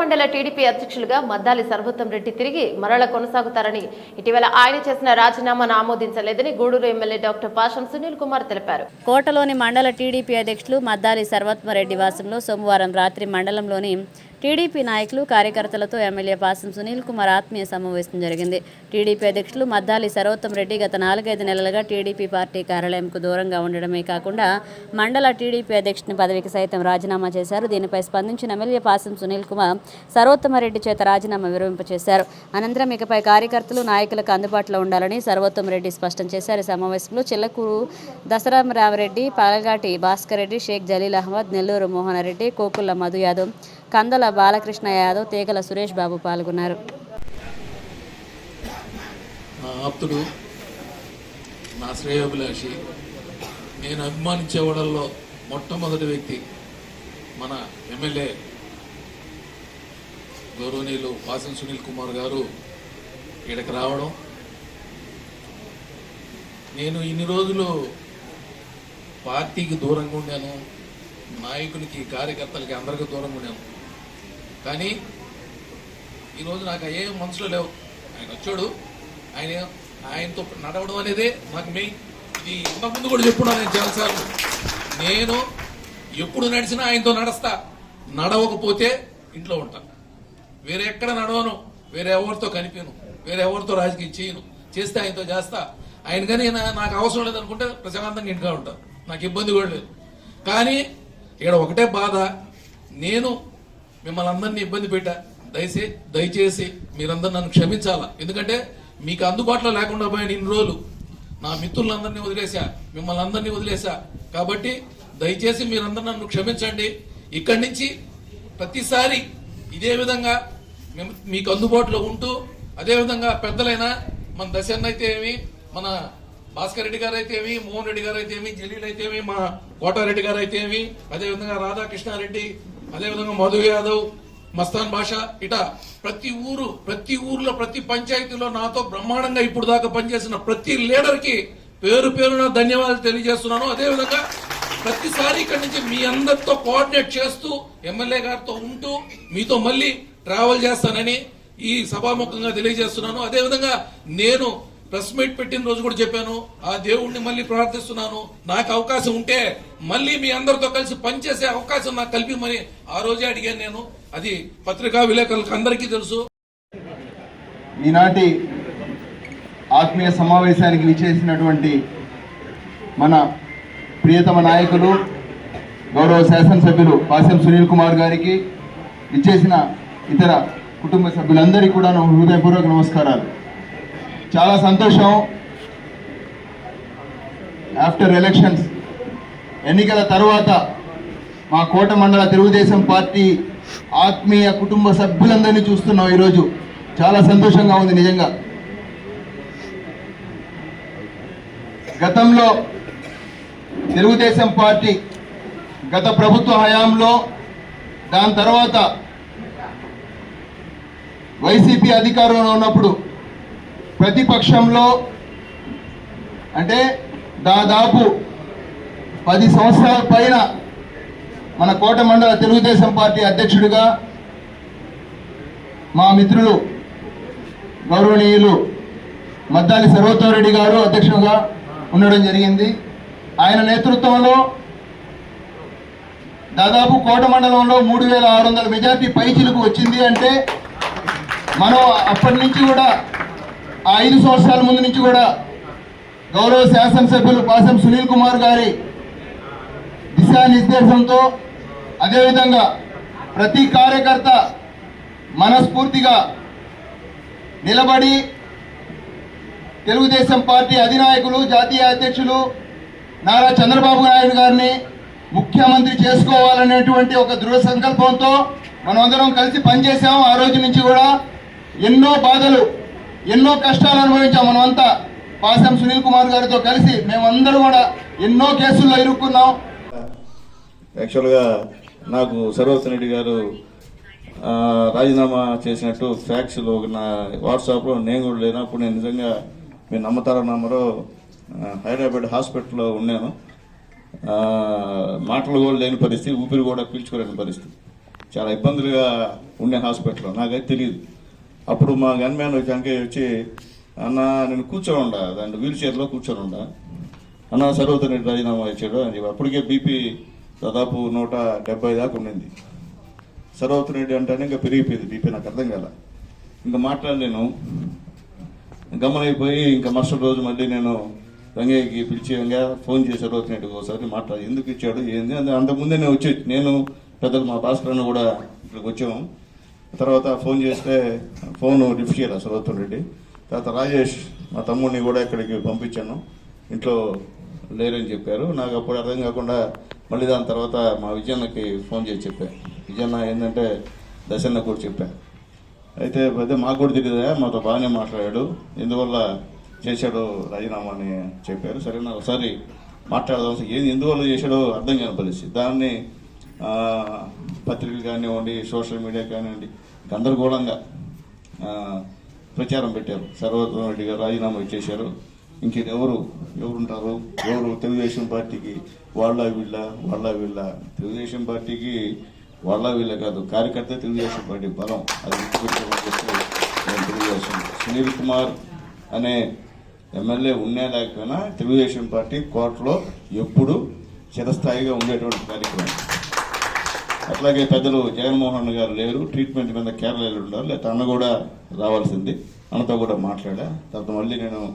మండల టీడీపీ అధ్యక్షులుగా మద్దాలి సర్వోత్తం రెడ్డి తిరిగి మరల కొనసాగుతారని ఇటీవల ఆయన చేసిన రాజీనామాను ఆమోదించలేదని గూడూరు ఎమ్మెల్యే డాక్టర్ పాషం సునీల్ కుమార్ తెలిపారు. కోటలోని మండల టీడీపీ అధ్యక్షులు మద్దాలి సర్వత్మరెడ్డి వాసంలో సోమవారం రాత్రి మండలంలోని టీడీపీ నాయకులు కార్యకర్తలతో ఎమ్మెల్యే పాసం సునీల్ కుమార్ ఆత్మీయ సమావేశం జరిగింది. టీడీపీ అధ్యక్షులు మద్దాలి సర్వోత్తం రెడ్డి గత నాలుగైదు నెలలుగా టీడీపీ పార్టీ కార్యాలయంకు దూరంగా ఉండడమే కాకుండా మండల టీడీపీ అధ్యక్షుని పదవికి సైతం రాజీనామా చేశారు. దీనిపై స్పందించిన ఎమ్మెల్యే పాసం సునీల్ కుమార్ సర్వోత్తమరెడ్డి చేత రాజీనామా విరమింపచేశారు. అనంతరం ఇకపై కార్యకర్తలు నాయకులకు అందుబాటులో ఉండాలని సర్వోత్తమ రెడ్డి స్పష్టం చేశారు. ఈ సమావేశంలో చిల్లకూరు దసరామరామరెడ్డి పాలగాటి భాస్కర్ రెడ్డి షేక్ జలీల్ అహ్మద్ నెల్లూరు మోహన్ రెడ్డి కోకుల్ల మధు యాదవ్ కందల బాలకృష్ణ యాదవ్ తీగల సురేష్ బాబు పాల్గొన్నారు. నా ఆప్తుడు నా శ్రేయోభిలాషి. నేను అభిమానించేవాడల్లో మొట్టమొదటి వ్యక్తి మన ఎమ్మెల్యే గౌరవనీయులు వాసన్ సునీల్ కుమార్ గారు ఇక్కడికి రావడం. నేను ఇన్ని రోజులు పార్టీకి దూరంగా ఉండాను నాయకునికి కార్యకర్తలకి అందరికీ దూరంగా ఉండాను. కానీ ఈరోజు నాకు ఏ మనసులో లేవు. ఆయన వచ్చాడు. ఆయన ఆయనతో నడవడం అనేది నాకు మెయిన్ ఇది ఇంతకుముందు కూడా చెప్పున్నాను నేను చాలాసార్లు నేను ఎప్పుడు నడిచినా ఆయనతో నడుస్తా. నడవకపోతే ఇంట్లో ఉంటాను వేరే ఎక్కడ నడవను. వేరే ఎవరితో కనిపించను వేరే ఎవరితో రాజకీయం చేయను. చేస్తే ఆయనతో చేస్తా. ఆయన కానీ నా- నాకు అవసరం లేదనుకుంటే ప్రశాంతంగా ఇంట్లో ఉంటాను నాకు ఇబ్బంది కూడా లేదు. కానీ ఇక్కడ ఒకటే బాధ. నేను మిమ్మల్ని అందరినీ ఇబ్బంది పెట్టా. దయచేసి దయచేసి మీరందరూ నన్ను క్షమించాలా? ఎందుకంటే మీకు అందుబాటులో లేకుండా పోయాను ఇన్ని రోజులు నా మిత్రులందరినీ వదిలేసా మిమ్మల్ని అందరినీ వదిలేసా కాబట్టి దయచేసి మీరందరూ నన్ను క్షమించండి. ఇక్కడి నుంచి ప్రతిసారి ఇదే విధంగా మీకు అందుబాటులో ఉంటూ అదేవిధంగా పెద్దలైన మన దశన్న అయితే ఏమి మన భాస్కర్ రెడ్డి గారు అయితే ఏమి మోహన్ రెడ్డి గారు అయితే ఏమి జలీల్ అయితే ఏమి మా కోటారెడ్డి గారు అయితే ఏమి అదే విధంగా రాధాకృష్ణారెడ్డి అదే విధంగా మధు యాదవ్ మస్తాన్ భాష ఇట ప్రతి ఊరు ప్రతి ఊర్లో ప్రతి పంచాయతీలో నాతో బ్రహ్మాండంగా ఇప్పుడు దాకా పనిచేసిన ప్రతి లీడర్కి పేరు పేరున ధన్యవాదాలు తెలియజేస్తున్నాను. అదే విధంగా ప్రతిసారి ఇక్కడి నుంచి మీ అందరితో కోఆర్డినేట్ చేస్తూ ఎమ్మెల్యే గారితో ఉంటూ మీతో మళ్ళీ ట్రావెల్ చేస్తానని ఈ సభాముఖంగా తెలియజేస్తున్నాను. అదేవిధంగా నేను ప్రెస్ మీట్ పెట్టిన రోజు కూడా చెప్పాను ఆ దేవుణ్ణి మళ్ళీ ప్రార్థిస్తున్నాను. నాకు అవకాశం ఉంటే మళ్ళీ మీ అందరితో కలిసి పనిచేసే అవకాశం నాకు కల్పిమని ఆ రోజే అడిగాను నేను. అది పత్రికా విలేకరులకు అందరికీ తెలుసు. ఈనాటి ఆత్మీయ సమావేశానికి విచ్చేసినటువంటి మన ప్రియతమ నాయకులు గౌరవ శాసనసభ్యులు పాసెం సునీల్ కుమార్ గారికి విచ్చేసిన ఇతర కుటుంబ సభ్యులందరికీ కూడా హృదయపూర్వక నమస్కారాలు. చాలా సంతోషం. ఆఫ్టర్ ఎలక్షన్స్ ఎన్నికల తర్వాత మా కోట మండల తెలుగుదేశం పార్టీ ఆత్మీయ కుటుంబ సభ్యులందరినీ చూస్తున్నాం ఈరోజు. చాలా సంతోషంగా ఉంది నిజంగా. గతంలో తెలుగుదేశం పార్టీ గత ప్రభుత్వ హయాంలో దాని తర్వాత వైసీపీ అధికారంలో ఉన్నప్పుడు ప్రతిపక్షంలో అంటే దాదాపు పది సంవత్సరాల పైన మన కోట మండల తెలుగుదేశం పార్టీ అధ్యక్షుడిగా మా మిత్రులు గౌరవనీయులు మద్దాలి సర్వోత్తమరెడ్డి గారు అధ్యక్షుడుగా ఉండడం జరిగింది. ఆయన నేతృత్వంలో దాదాపు కోట మండలంలో మూడు వేల ఆరు వందల మెజార్టీ పైచిలకు వచ్చింది అంటే మనం అప్పటి నుంచి కూడా ఆ ఐదు సంవత్సరాల ముందు నుంచి కూడా గౌరవ శాసనసభ్యులు పాసం సునీల్ కుమార్ గారి దిశానిర్దేశంతో అదేవిధంగా ప్రతి కార్యకర్త మనస్ఫూర్తిగా నిలబడి తెలుగుదేశం పార్టీ అధినాయకులు జాతీయ అధ్యక్షులు నారా చంద్రబాబు నాయుడు గారిని ముఖ్యమంత్రి చేసుకోవాలనేటువంటి ఒక దృఢ సంకల్పంతో మనమందరం కలిసి పనిచేసాము ఆ రోజు నుంచి కూడా ఎన్నో బాధలు ఎన్నో కష్టాలు అనుభవించాం మనమంతా. పాసం సునీల్ కుమార్ గారితో కలిసి మేమందరూ కూడా ఎన్నో కేసుల్లో ఇరుక్కున్నాం. యాక్చువల్గా నాకు సర్వోత్తమ రెడ్డి గారు రాజీనామా చేసినట్టు ఫ్యాక్స్లో నా వాట్సాప్లో నేను కూడా లేను. అప్పుడు నేను నిజంగా మీరు నమ్మతారో నమ్మరో హైదరాబాద్ హాస్పిటల్లో ఉన్నాను. మాటలు కూడా లేని పరిస్థితి ఊపిరి కూడా పీల్చుకోలేని పరిస్థితి. చాలా ఇబ్బందులుగా ఉండే హాస్పిటల్లో. నాకైతే తెలియదు. అప్పుడు మా గన్మ్యాన్ వచ్చి వెంకయ్య వచ్చి అన్న నేను కూర్చొని ఉండా దాంట్లో వీల్ చైర్లో కూర్చొని ఉండా అన్న సర్వతని రాజీనామా ఇచ్చాడు అని చెప్పి. అప్పటికే బీపీ దాదాపు నూట డెబ్బై దాకా ఉండింది. సర్వత్ రెడ్డి అంటేనే ఇంకా పెరిగిపోయింది బీపీ నాకు అర్థం కాల. ఇంకా మాట్లాడలేను గమనైపోయి ఇంకా మరుసటి రోజు మళ్ళీ నేను రంగయ్యకి పిలిచి ఇంకా ఫోన్ చేసి సర్వత్ రెడ్డికి ఒకసారి మాట్లాడి ఎందుకు ఇచ్చాడు? ఏంది? అంతకుముందే నేను వచ్చి నేను పెద్దలు మా భాస్కర్ కూడా ఇక్కడికి వచ్చాము. తర్వాత ఫోన్ చేస్తే ఫోన్ లిఫ్ట్ చేయాలి సర్వత్వం రెడ్డి. తర్వాత రాజేష్ మా తమ్ముడిని కూడా ఇక్కడికి పంపించాను. ఇంట్లో లేరని చెప్పారు. నాకు అప్పుడు అర్థం కాకుండా మళ్ళీ దాని తర్వాత మా విజయన్నకి ఫోన్ చేసి చెప్పాను విజయన్న ఏంటంటే దశన్న కూడా చెప్పాను అయితే అదే మాకు కూడా తెలియదా? మాతో బాగానే మాట్లాడాడు. ఎందువల్ల చేశాడు రాజీనామా అని చెప్పారు. సరే నాకు ఒకసారి మాట్లాడదాం. ఏది ఎందువల్ల చేశాడో అర్థం కాని పరిస్థితి. దాన్ని పత్రికలు కానివ్వండి సోషల్ మీడియా కానివ్వండి గందరగోళంగా ప్రచారం పెట్టారు. సర్వోత్తమ రెడ్డి గారు రాజీనామా ఇచ్చేశారు ఇంకెవరు ఎవరుంటారు? ఎవరు? తెలుగుదేశం పార్టీకి వాళ్ళ వీళ్ళ? వాళ్ళ వీళ్ళ? తెలుగుదేశం పార్టీకి వాళ్ళ వీళ్ళ కాదు కార్యకర్త తెలుగుదేశం పార్టీ బలం. అది తెలుగుదేశం సునీల్ కుమార్ అనే ఎమ్మెల్యే ఉన్నా లేకపోయినా తెలుగుదేశం పార్టీ కోర్టులో ఎప్పుడు చిరస్థాయిగా ఉండేటువంటి కార్యక్రమం. అట్లాగే పెద్దలు జగన్మోహన్ గారు లేరు ట్రీట్మెంట్ మీద కేరళలో ఉన్నారు. లేకపోతే అన్న కూడా రావాల్సింది. అన్నతో కూడా మాట్లాడా. తర్వాత మళ్ళీ నేను